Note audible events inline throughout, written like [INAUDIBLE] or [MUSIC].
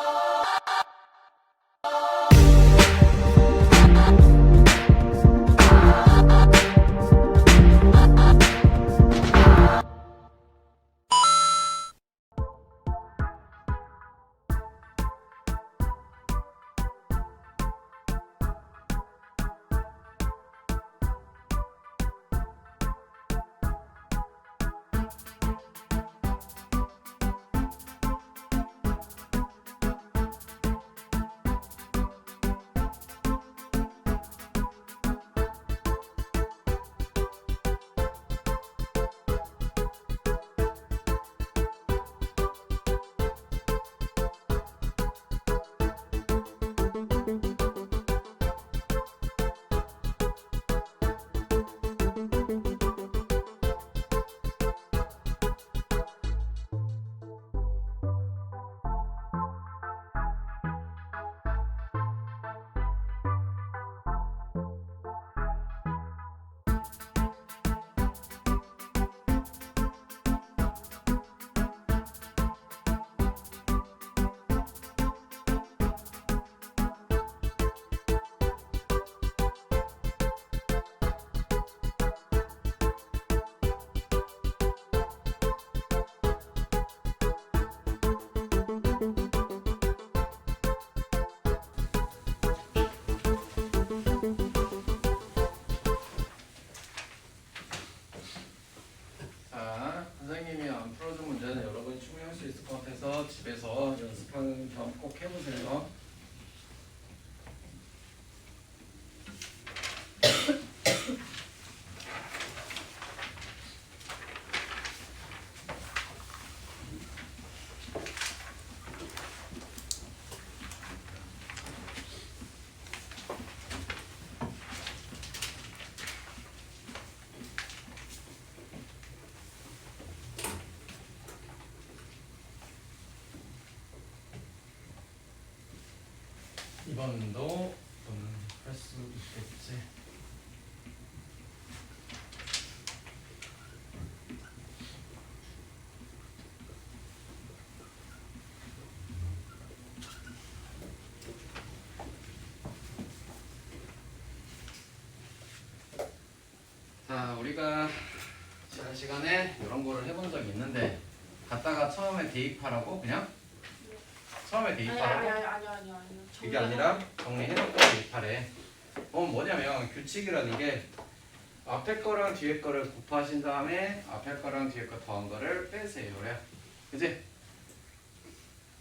Oh. 자, 이번도 할수 있겠지. 자, 우리가 지난 시간에 이런 거를 해본 적이 있는데 갔다가 처음에 대입하라고? 그냥? 처음에 아니 대입하라고? 아니 아니 아니 아니 이게 아니라 정리해놓고 대입하래. 어 뭐냐면 규칙이라는 게 앞에 거랑 뒤에 거를 곱하신 다음에 앞에 거랑 뒤에 거 더한 거를 빼세요. 그래. 그지?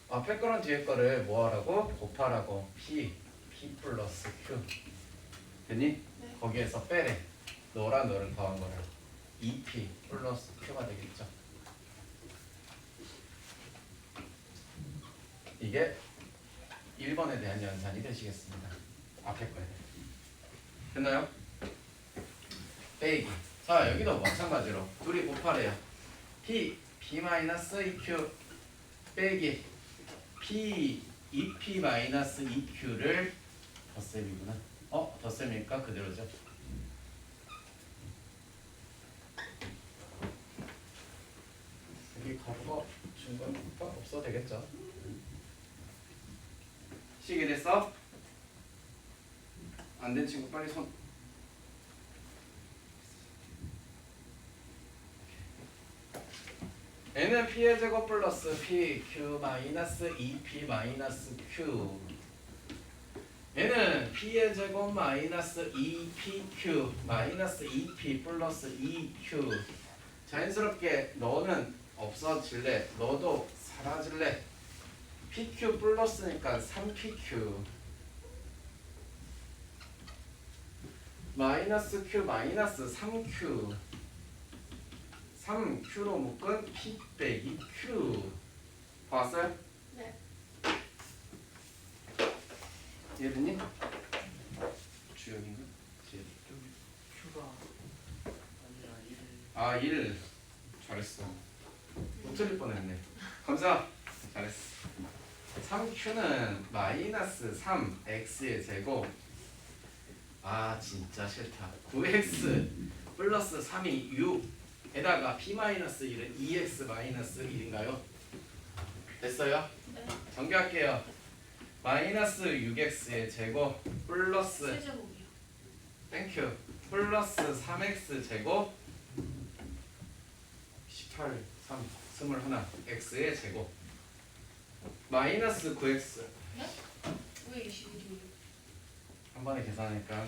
앞에 거랑 뒤에 거를 뭐 하라고? 곱하라고. P, P 플러스 Q. 됐니? 네. 거기에서 빼래. 너랑 너를 더한 거를. 2P 플러스 Q가 되겠죠. 이게 1번에 대한 연산이 되시겠습니다. 앞에 거에. 됐나요? 빼기. 자, 여기도 마찬가지로 둘이 곱하래요. P, P 마이너스 EQ 빼기 P, 2P 마이너스 EQ를 덧셈이구나. 어? 덧셈일까? 그대로죠. 여기 가루가 중간 가 없어도 되겠죠? 시계 됐어? 안 된 친구 빨리 손. n은 p의 제곱 플러스 p q 마이너스 2p 마이너스 q n은 p의 제곱 마이너스 2pq 마이너스 2p 플러스 2q 자연스럽게 너는 없어질래 너도 사라질래 PQ 플러스니까 3PQ 마이너스 Q 마이너스 3Q 3Q로 묶은 P 빼기 Q. 봤어요? 네. 이해됐니? 주역인가? 제- 큐가 아니라 일. 아, 1 잘했어. 못 틀릴 뻔했네. 감사. 잘했어 3q는 마이너스 3x의 제곱 아 진짜 싫다 9x 플러스 3이 6에다가 p 마이너스 1은 2x 마이너스 1인가요? 됐어요? 네. 정리할게요. 마이너스 6x의 제곱 플러스 세제곱이요. 땡큐 플러스 3x 제곱 18, 3, 21 x의 제곱 마이너스 9x 왜 21이요? 한 번에 계산하니까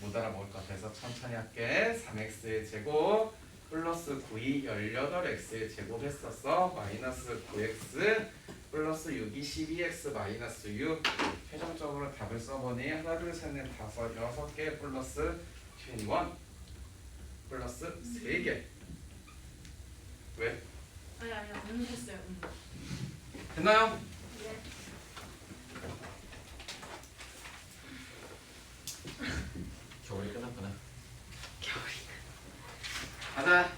못 알아먹을 것 같아서 천천히 할게 3x의 제곱 플러스 9이 18x의 제곱 했었어 마이너스 9x 플러스 6이 12x 마이너스 6 최종적으로 답을 써보니 하나 둘셋넷 다섯 여섯 개 플러스 21 플러스 3개 왜? 아니 아니 음 했어요. 음. 됐나요? 네. 겨울이 끝났구나. 가자.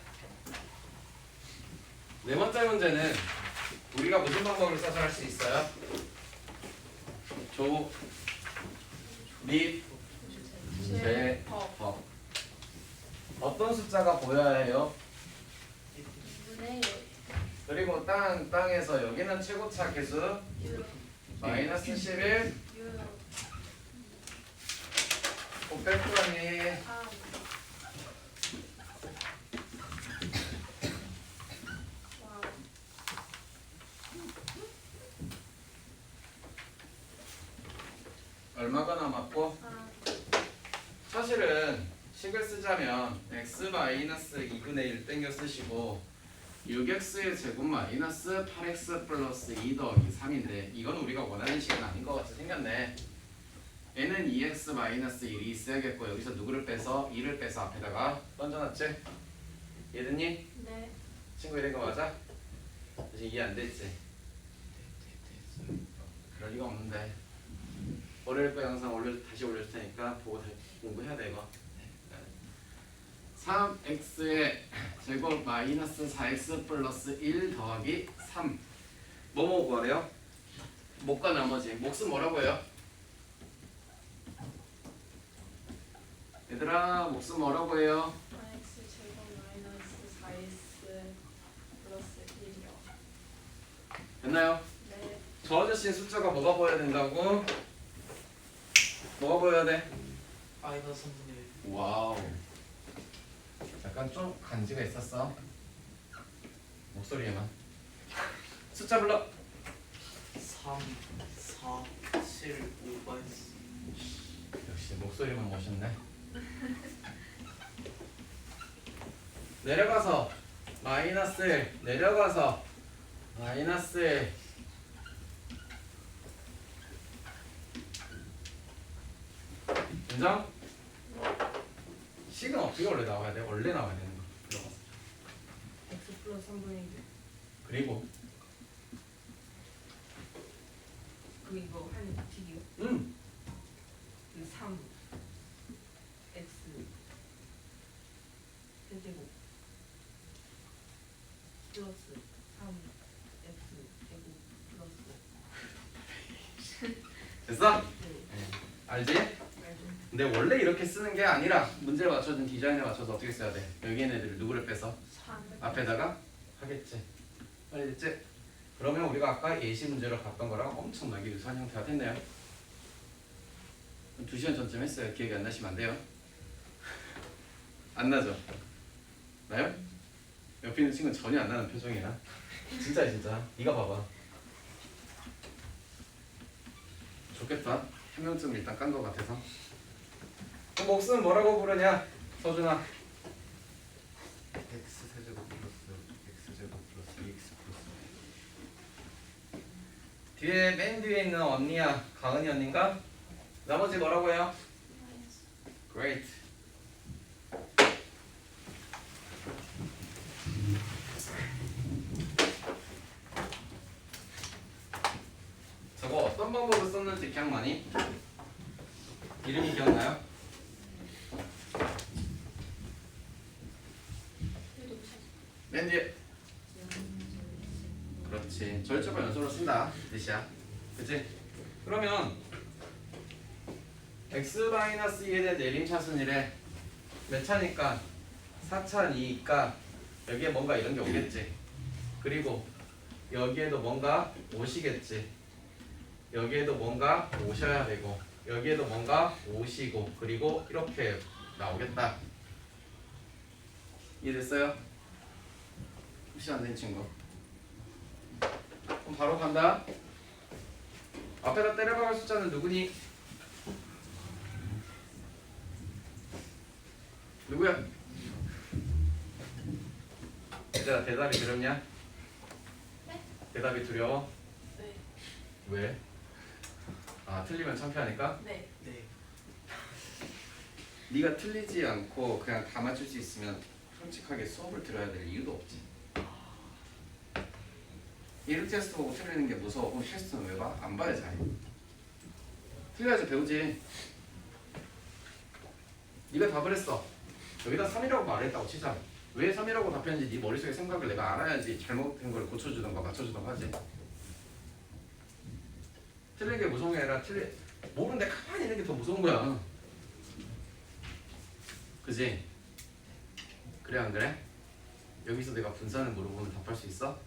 네 번째 문제는 우리가 무슨 방법을 써서 할 수 있어요? 조, 립, 제, 법. 법. 어떤 숫자가 보여야 해요? 그리고 땅, 땅에서 여기는 최고차 유 마이너스 11유 곱빼꾸라니 삼 와우. 얼마가 남았고 아, 사실은 식을 쓰자면 x 마이너스 2분의 1 땡겨 쓰시고 6x의 제곱 마이너스 8x 플러스 2 더하기 3인데 이건 우리가 원하는 식은 아닌 것 같이 생겼네 얘는 2x 마이너스 1이 있어야겠고 여기서 누구를 빼서 2를 빼서 앞에다가 던져놨지? 얘든니? 네. 친구 이런 거 맞아? 아직 이해 안 됐지? 그럴 리가 없는데 월요일 거 영상 올려 다시 올릴 테니까 보고 다시 공부해야 돼 이거. 3x의 제곱 마이너스 4x 플러스 1 더하기 3 뭐뭐 구하래요? 목과 나머지 몫은 뭐라고 해요? 얘들아 몫은 뭐라고 해요? x 제곱 마이너스 4x 플러스 1이요. 됐나요? 네. 저 아저씨의 숫자가 뭐가 보여야 된다고? 뭐가 보여야 돼? 마이너스 3분의 1 와우. 약간 좀 간지가 있었어. 목소리에만. 숫자 불러. 3 4 7 5가 있어 역시 목소리만 멋있네. 내려가서 마이너스 1 내려가서 마이너스 1 인정? 식은 어떻게 원래 나와야 돼? 원래 나와야 되는 거. 들어가서. x 플러스 3분의 1 그리고 그 이거 한 틱이요? 음 그 3 x 세제곱 플러스 3 x 제곱 플러스 됐어? 네 알지? 근데 원래 이렇게 쓰는 게 아니라 문제를 맞춰준 디자인에 맞춰서 어떻게 써야 돼? 여기 있는 애들 누구를 빼서 3 앞에다가 하겠지. 빨리 됐지? 그러면 우리가 아까 예시 문제로 봤던 거랑 엄청나게 유사한 형태가 됐네요. 두 시간 전쯤 했어요. 기억이 안 나시면 안 돼요. [LAUGHS] 안 나죠? 나요? 옆에 있는 친구는 전혀 안 나는 표정이야. 진짜 진짜. 네가 봐봐. 좋겠다. 한 명쯤 일단 깐 거 같아서. 그럼 몫은 뭐라고 부르냐? 서준아. x 세제곱 플러스 x 제곱 플러스 2x 플러스 뒤에 맨 뒤에 있는 언니야 가은이 언니인가? 나머지 뭐라고 해요? Great. 저거 어떤 방법을 썼는지 기억나니? 이름이 기억나요? 그래도 맨 뒤에 그렇지 절적을 연속으로 쓴다 이 뜻이야 그치? 그러면 x-2에 대한 내림차순 이래 몇 차니까 4차니까 여기에 뭔가 이런 게 오겠지 그리고 여기에도 뭔가 오시겠지. 여기에도 뭔가 오셔야 되고 여기에도 뭔가 오시고 그리고 이렇게 나오겠다. 이해됐어요? 혹시 안 된 친구? 그럼 바로 간다. 앞에다 때려박을 숫자는 누구니? 누구야? 얘들아 대답이 두렵냐? 네? 대답이 두려워? 네. 왜? 아 틀리면 창피하니까? 네. 네. 네가 틀리지 않고 그냥 다 맞출 수 있으면 솔직하게 수업을 들어야 될 이유도 없지. 1일 테스트 보고 틀리는 게 무서워. 그럼 테스트는 왜 봐? 안 봐야지. 아예. 틀려야지 배우지. 네가 답을 했어. 여기다 3이라고 말했다고 치자. 왜 3이라고 답했는지 네 머릿속에 생각을 내가 알아야지 잘못된 걸 고쳐주던가 맞춰주던가 하지. 틀린 게 무서운 게 아니라 틀리 모르는데 가만히 있는 게 더 무서운 거야. 그지? 그래 안 그래? 여기서 내가 분산을 물어보면 답할 수 있어?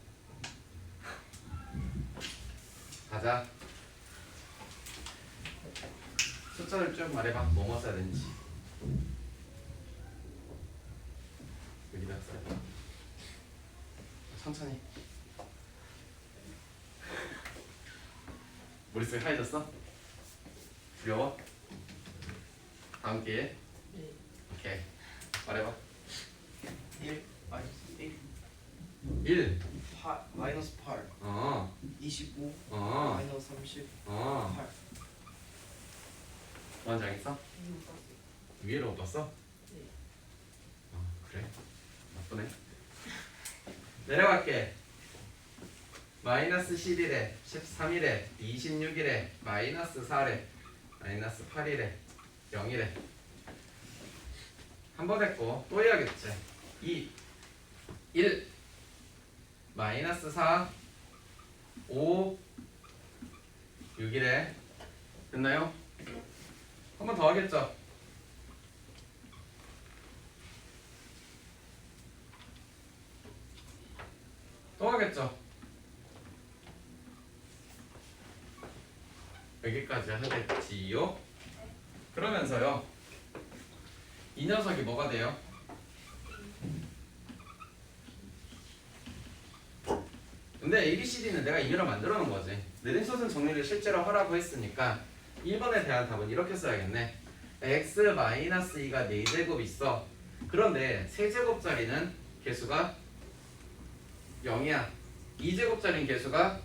가자. 숫자를 쭉 말해봐. 뭐뭐 써야 되는지. 써야 천천히. [LAUGHS] 머릿속에 하얘졌어? 두려워? 다음 기회? 네. 오케이. 말해봐. 1 마이너스 1 1. 8 마이너스 8 어. 25 어. 마이너스 30 어. 8 완전 알겠어? 이거 썼어요. 위에를 못 봤어? 나쁘네. 내려갈게. 마이너스 11에 13일에 26일에 마이너스 4래 마이너스 8일에 0일에 한 번 했고 또 해야겠지 2 1 마이너스 4 5 6일에 됐나요? 한 번 더 하겠죠? 또 하겠죠? 여기까지 하겠지요? 그러면서요 이 녀석이 뭐가 돼요? 근데 ABCD는 내가 임의로 만들어 놓은 거지 느린소순 정리를 실제로 하라고 했으니까 1번에 대한 답은 이렇게 써야겠네 x-2가 4제곱 있어 그런데 세제곱짜리는 개수가 0이야 2제곱짜리는 개수가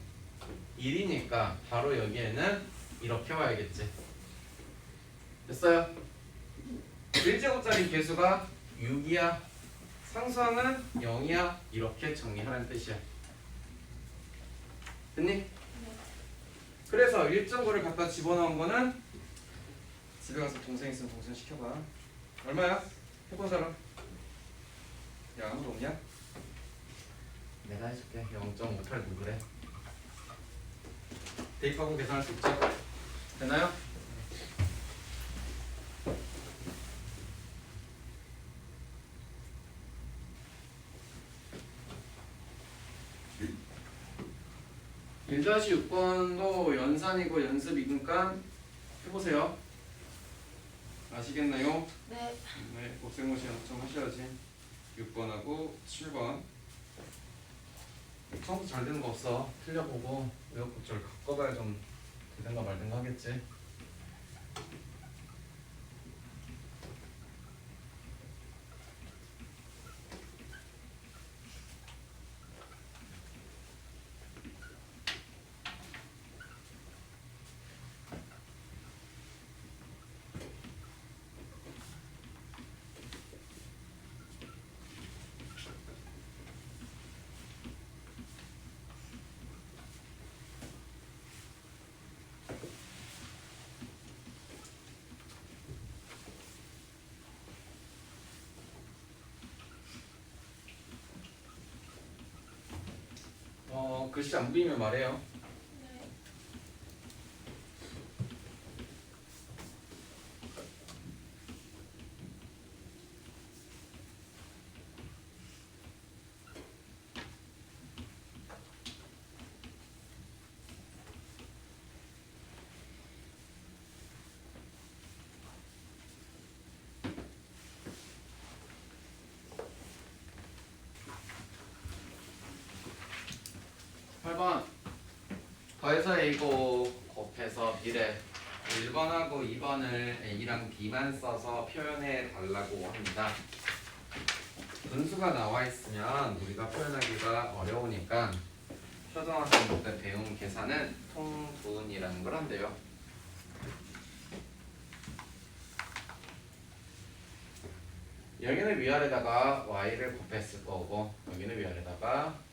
1이니까 바로 여기에는 이렇게 와야겠지 됐어요? 1제곱짜리 개수가 6이야 상수항은 0이야 이렇게 정리하라는 뜻이야 됐니? 네. 그래서 1.9를 갖다 집어넣은 거는 집에 가서 동생 있으면 동생 시켜봐 얼마야? 해본 사람? 야 아무도 없냐? 내가 해줄게 0.58 누구래? 대입하고 계산할 수 있죠? 되나요? 일 다시 6번도 연산이고 연습이니까 해보세요. 아시겠나요? 네. 네, 곱셈고시 좀 하셔야지. 6번하고 7번. 처음부터 잘 되는 거 없어. 틀려보고 외워법절 바꿔봐야 좀 되든가 말든가 하겠지. 어 글씨 안 보이면 말해요. 8번 더해서 A고 곱해서 B래 1번하고 2번을 A랑 B만 써서 표현해 달라고 합니다. 분수가 나와 있으면 우리가 표현하기가 어려우니까 초등학생 때 배운 계산은 통분이라는 걸 한대요. 여기는 위아래다가 y를 곱했을 거고 여기는 위아래다가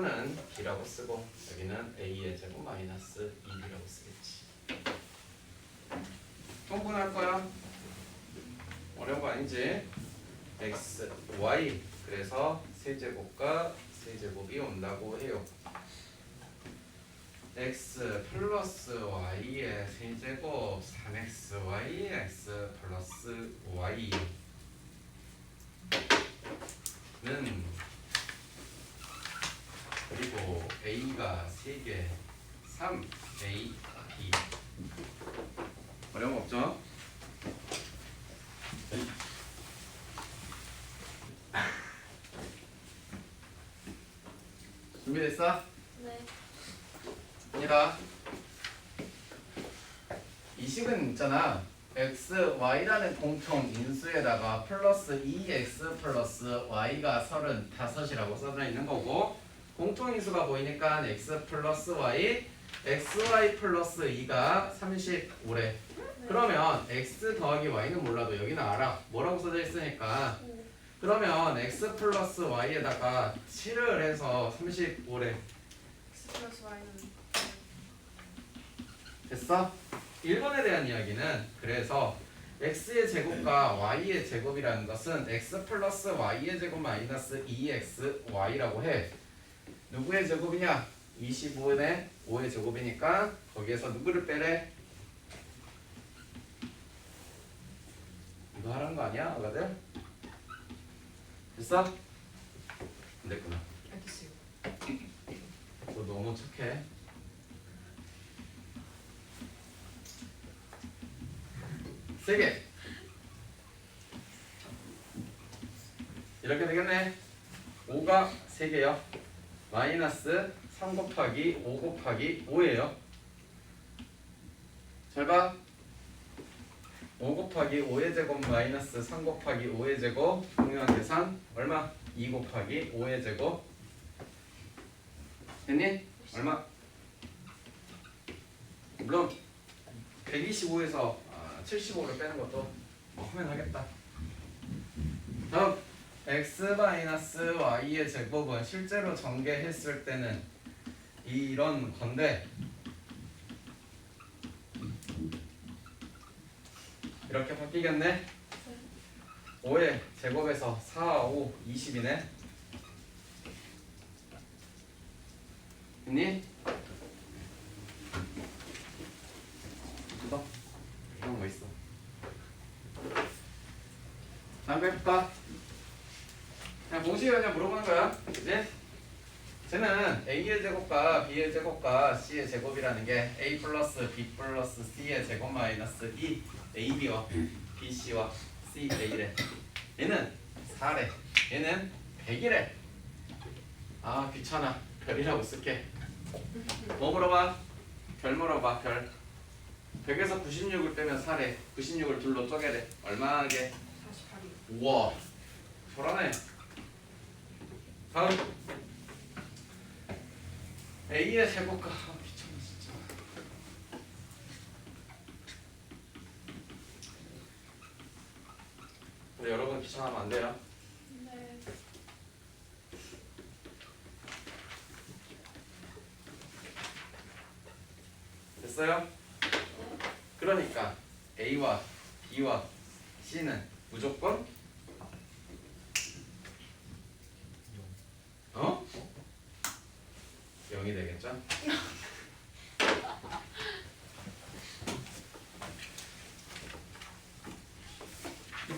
1번은 b라고 쓰고 여기는 a의 제곱 마이너스 2b라고 쓰겠지. 충분할 거야. 어려운 거 아니지? x, y 그래서 세제곱과 세제곱이 온다고 해요. x 플러스 y의 세제곱 3xy x 플러스 y는 a가 3개 3a b 어려움 없죠? [LAUGHS] 준비됐어? 네. 아니다. 이 식은 있잖아. x, y라는 공통 인수에다가 플러스 2x 플러스 y가 35이라고 써져 있는 거고 공통 인수가 보이니까 x 플러스 y, xy 플러스 2가 35래. 그러면 x 더하기 y는 몰라도 여기는 알아. 뭐라고 써져 있으니까. 오. 그러면 x 플러스 y에다가 7을 해서 35래. X 플러스 Y는 됐어? 1번에 대한 이야기는 그래서 x의 제곱과 y의 제곱이라는 것은 x 플러스 y의 제곱 마이너스 2xy라고 해. 누구의 제곱이냐? 25의 5의 제곱이니까 거기에서 누구를 빼래? 이거 하라는 거 아니야, 아가들? 됐어? 안 됐구나. 알겠어요. 너 너무 착해. 세 개. 이렇게 되겠네. 5가 세 개요. 마이너스 3 곱하기 5 곱하기 5예요. 잘 봐. 5 곱하기 5의 제곱 마이너스 3 곱하기 5의 제곱 동일한 계산 얼마? 2 곱하기 5의 제곱 됐니? 얼마? 물론 125에서 75를 빼는 것도 뭐 하면 하겠다. 다음 x 마이너스 y의 제곱은 실제로 전개했을 때는 이런 건데 이렇게 바뀌겠네. 5의 제곱에서 4, 5, 20이네. 됐니? 너 이런 거 있어. 다음 거 해볼까? 그냥 공식을 그냥 물어보는 거야. 그지? 쟤는 a의 제곱과 b의 제곱과 c의 제곱이라는 게 a 플러스 b 플러스 c의 제곱 마이너스 2 ab와 bc와 ca래. 얘는 4래. 얘는 100이래. 아 귀찮아. 별이라고 쓸게. 뭐 물어봐? 별 물어봐. 별. 100에서 96을 빼면 4래. 96을 둘로 쪼개래. 얼마게? 48이. 우와. 잘하네. 다음. A의 제곱과 아, 귀찮아 진짜. 우리 여러분 귀찮아하면 안 돼요. 네. 됐어요? 그러니까 A와 B와 C는 무조건 Anytime. [LAUGHS]